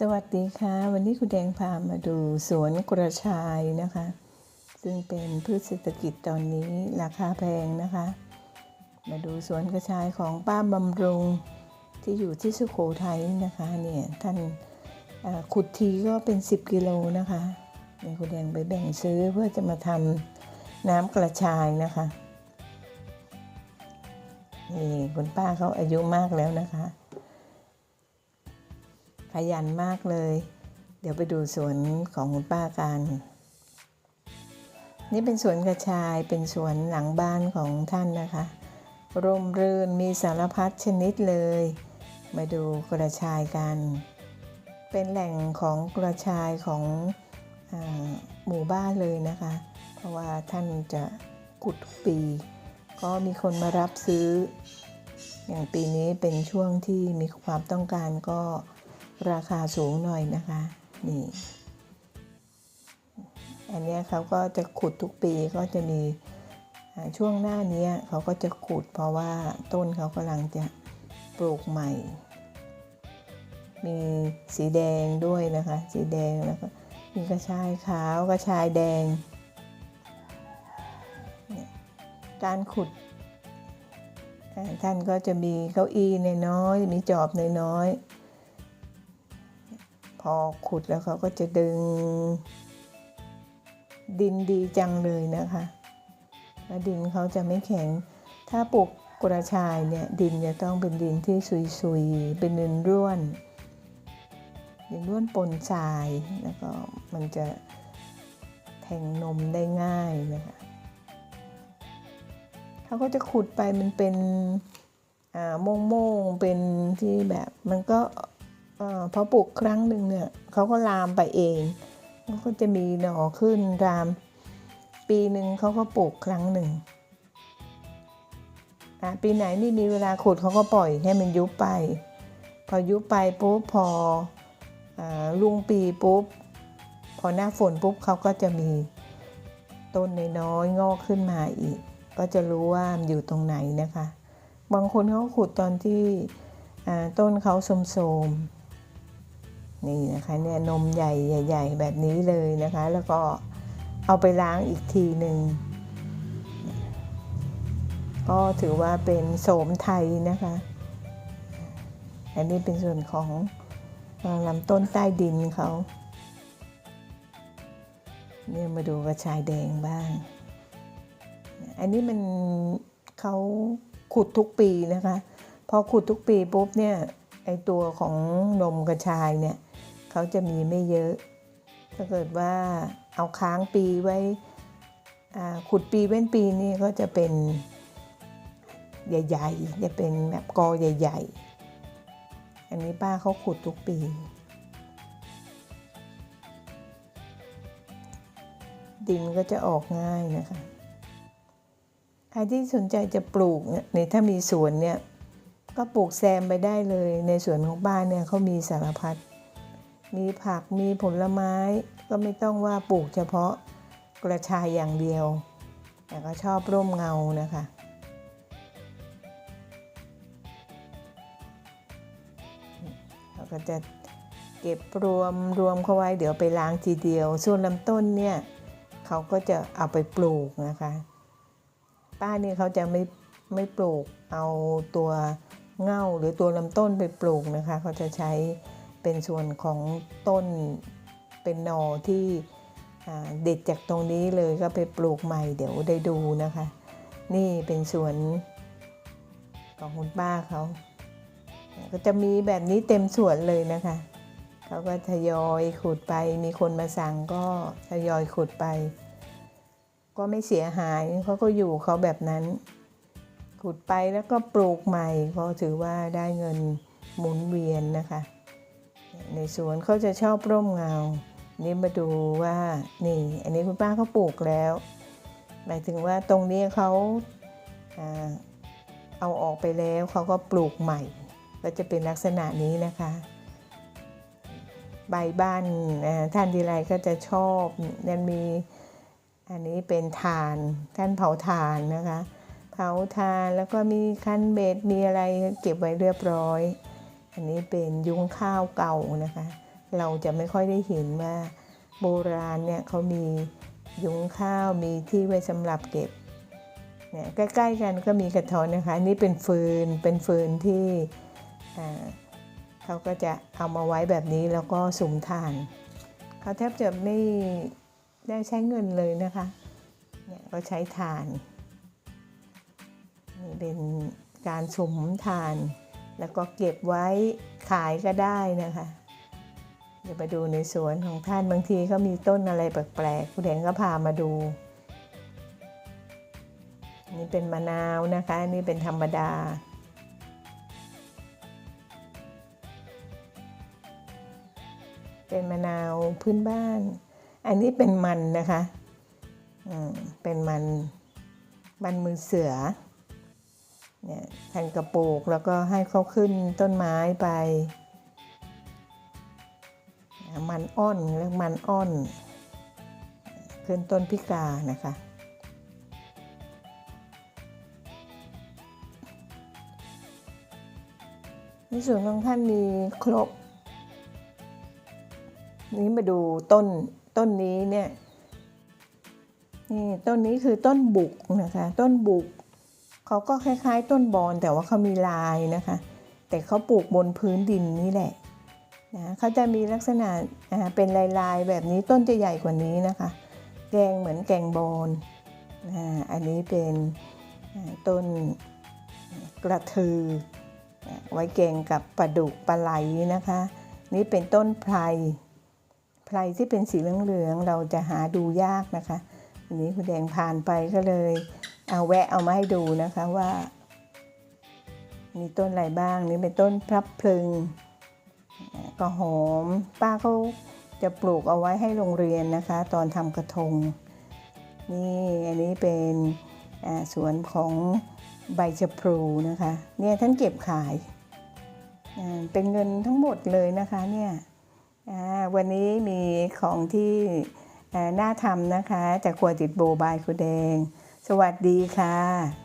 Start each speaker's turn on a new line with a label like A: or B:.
A: สวัสดีค่ะ วันนี้คุณแดงพามาดูสวนกระชายนะคะ ซึ่งเป็นพืชเศรษฐกิจตอนนี้ราคาแพงนะคะ มาดูสวนกระชายของป้าบำรุงที่อยู่ที่สุโขทัยนะคะเนี่ยท่านขุดทีก็เป็น 10 กิโลนะคะเนี่ยคุณแดงไปแบ่งซื้อเพื่อจะมาทำน้ำกระชายนะคะนี่คุณป้าเขาอายุมากแล้วนะคะ ขยันมากเลย เดี๋ยวไปดูสวนของคุณป้ากัน นี่เป็นสวนกระชายเป็นสวนหลังบ้านของท่านนะคะ ร่มรื่นมีสารพัดชนิดเลย มาดูกระชายกัน เป็นแหล่งของกระชายของอหมู่บ้านเลยนะคะ เพราะว่าท่านจะขุดทุกปี ก็มีคนมารับซื้ออย่างปีนี้เป็นช่วงที่มีความต้องการก็ ราคาสูงหน่อยนะคะ นี่ อันนี้เขาก็จะขุดทุกปีก็จะมีช่วงหน้านี้เขาก็จะขุดเพราะว่าต้นเขากำลังจะปลูกใหม่ มีสีแดงด้วยนะคะ สีแดงแล้วก็มีกระชายขาวกระชายแดง การขุดท่านก็จะมีเก้าอี้น้อยๆมีจอบน้อยๆ พอขุดแล้วเขาก็จะดึง ดินดีจังเลยนะคะแล้วดินเขาจะไม่แข็ง ถ้าปลูกกระชายเนี่ยดินจะต้องเป็นดินที่ซุยๆ เป็นดินร่วนดินร่วนปนทรายแล้วก็มันจะแทงนมได้ง่ายนะคะเขาก็จะขุดไปมันเป็นอ่าโม่งๆ เป็นที่แบบมันก็ พอปลูกครั้งหนึ่งเนี่ยเขาก็ลามไปเองก็จะมีหน่อขึ้นราม ปีหนึ่งเขาก็ปลูกครั้งหนึ่งปีไหนไม่มีเวลาขุดเขาก็ปล่อยให้มันยุบไป พอยุบไปปุ๊บพออลุงปีปุ๊บ พอหน้าฝนปุ๊บเขาก็จะมีต้นน้อยงอกขึ้นมาอีก ก็จะรู้ว่ามันอยู่ตรงไหนนะคะ บางคนเขาขุดตอนที่ต้นเขาโสมๆ นี่นะคะเนี่ยนมใหญ่ใหญ่ ๆ แบบนี้เลยนะคะ แล้วก็เอาไปล้างอีกทีหนึ่งก็ถือว่าเป็นโสมไทยนะคะ อันนี้เป็นส่วนของลำต้นใต้ดินเขาเนี่ยมาดูกระชายแดงบ้าง อันนี้มันเขาขุดทุกปีนะคะ พอขุดทุกปีปุ๊บเนี่ยไอตัวของนมกระชายเนี่ย เขาจะมีไม่เยอะ ถ้าเกิดว่าเอาค้างปีไว้ขุดปีเว้นปีนี่ก็จะเป็นใหญ่ๆ จะเป็นแบบกอใหญ่ ๆ อันนี้ป้าเขาขุดทุกปีดินก็จะออกง่ายนะคะ ใครที่สนใจจะปลูกเนี่ยในถ้ามีสวนเนี่ย ก็ปลูกแซมไปได้เลย ในสวนของบ้านเนี่ยเขามีสารพัด มีผักมีผลไม้ก็ไม่ต้องว่าปลูกเฉพาะกระชายอย่างเดียว แต่ก็ชอบร่มเงานะคะ เราก็จะเก็บรวมรวมเข้าไว้เดี๋ยวไปล้างทีเดียว ส่วนลำต้นเนี่ยเขาก็จะเอาไปปลูกนะคะ ป้านี่เขาจะไม่ไม่ปลูกเอาตัวเง่าหรือตัวลำต้นไปปลูกนะคะ เขาจะใช้ เป็นส่วนของต้นเป็นนอที่เด็ดจากตรงนี้เลยก็ไปปลูกใหม่เดี๋ยวได้ดูนะคะ นี่เป็นสวนของคุณป้าเขา ก็จะมีแบบนี้เต็มสวนเลยนะคะเขาก็ทยอยขุดไปมีคนมาสั่งก็ทยอยขุดไป ก็ไม่เสียหายเขาก็อยู่เขาแบบนั้น ขุดไปแล้วก็ปลูกใหม่ก็ถือว่าได้เงินหมุนเวียนนะคะ ในสวนเขาจะชอบร่มเงา นี่มาดูว่านี่ อันนี้คุณป้าเขาปลูกแล้ว หมายถึงว่าตรงนี้เขาเอาออกไปแล้วเขาก็ปลูกใหม่ ก็จะเป็นลักษณะนี้นะคะ ใบบ้านท่านทีไรก็จะชอบนั่นมีอันนี้เป็นทานท่านเผาทานนะคะ เผาทานแล้วก็มีคันเบ็ดมีอะไรเก็บไว้เรียบร้อย อันนี้เป็นยุ้งข้าวเก่านะคะ เราจะไม่ค่อยได้เห็นว่าโบราณเนี่ยเขามียุ้งข้าวมีที่ไว้สำหรับเก็บเนี่ยใกล้ๆกันก็มีกระท้อนนะคะ นี่เป็นฟืนเป็นฟืนที่เขาก็จะเอามาไว้แบบนี้แล้วก็สุมถ่านเขาแทบจะไม่ได้ใช้เงินเลยนะคะเนี่ยก็ใช้ถ่านนี่เป็นการสุมถ่าน แล้วก็เก็บไว้ขายก็ได้นะคะเดี๋ยวไปดูในสวนของท่านบางทีเขามีต้นอะไรแปลกๆคุณแดงก็พามาดูนี่เป็นมะนาวนะคะนี่เป็นธรรมดา เป็นมะนาวพื้นบ้าน อันนี้เป็นมันนะคะอืมเป็นมันมันมือเสือ เนี่ยท่นกระปลูกแล้วก็ให้เขาขึ้นต้นไม้ไป มันอ้อนเรียกมันอ้อน ขึ้นต้นพิกานะคะในส่วนของท่านมีครบ นี้มาดูต้นต้นนี้เนี่ยนี่ต้นนี้คือต้นบุกนะคะ ต้นบุก เขาก็คล้ายๆ ต้นบอนแต่ว่าเขามีลายนะคะ แต่เขาปลูกบนพื้นดินนี่แหละนะเขาจะมีลักษณะเป็นลายๆ แบบนี้ต้นจะใหญ่กว่านี้นะคะ แกงเหมือนแกงบอนอ่าอันนี้เป็นต้นกระทือ ไว้แกงกับปลาดุกปลาไหลนะคะ นี่เป็นต้นไพรไพรที่เป็นสีเหลืองๆเราจะหาดูยากนะคะอันนี้คุณแดงผ่านไปก็เลย เอาแวะเอามาให้ดูนะคะว่า มีต้นอะไรบ้างนี่เป็นต้นพลับพลึงก็หอม ป้าเขาจะปลูกเอาไว้ให้โรงเรียนนะคะ ตอนทำกระทง นี่อันนี้เป็นสวนของใบชะพลูนะคะ เนี่ยท่านเก็บขาย เป็นเงินทั้งหมดเลยนะคะเนี่ยวันนี้มีของที่น่าทำนะคะจากครัวติดโบบายคุณแดง สวัสดีค่ะ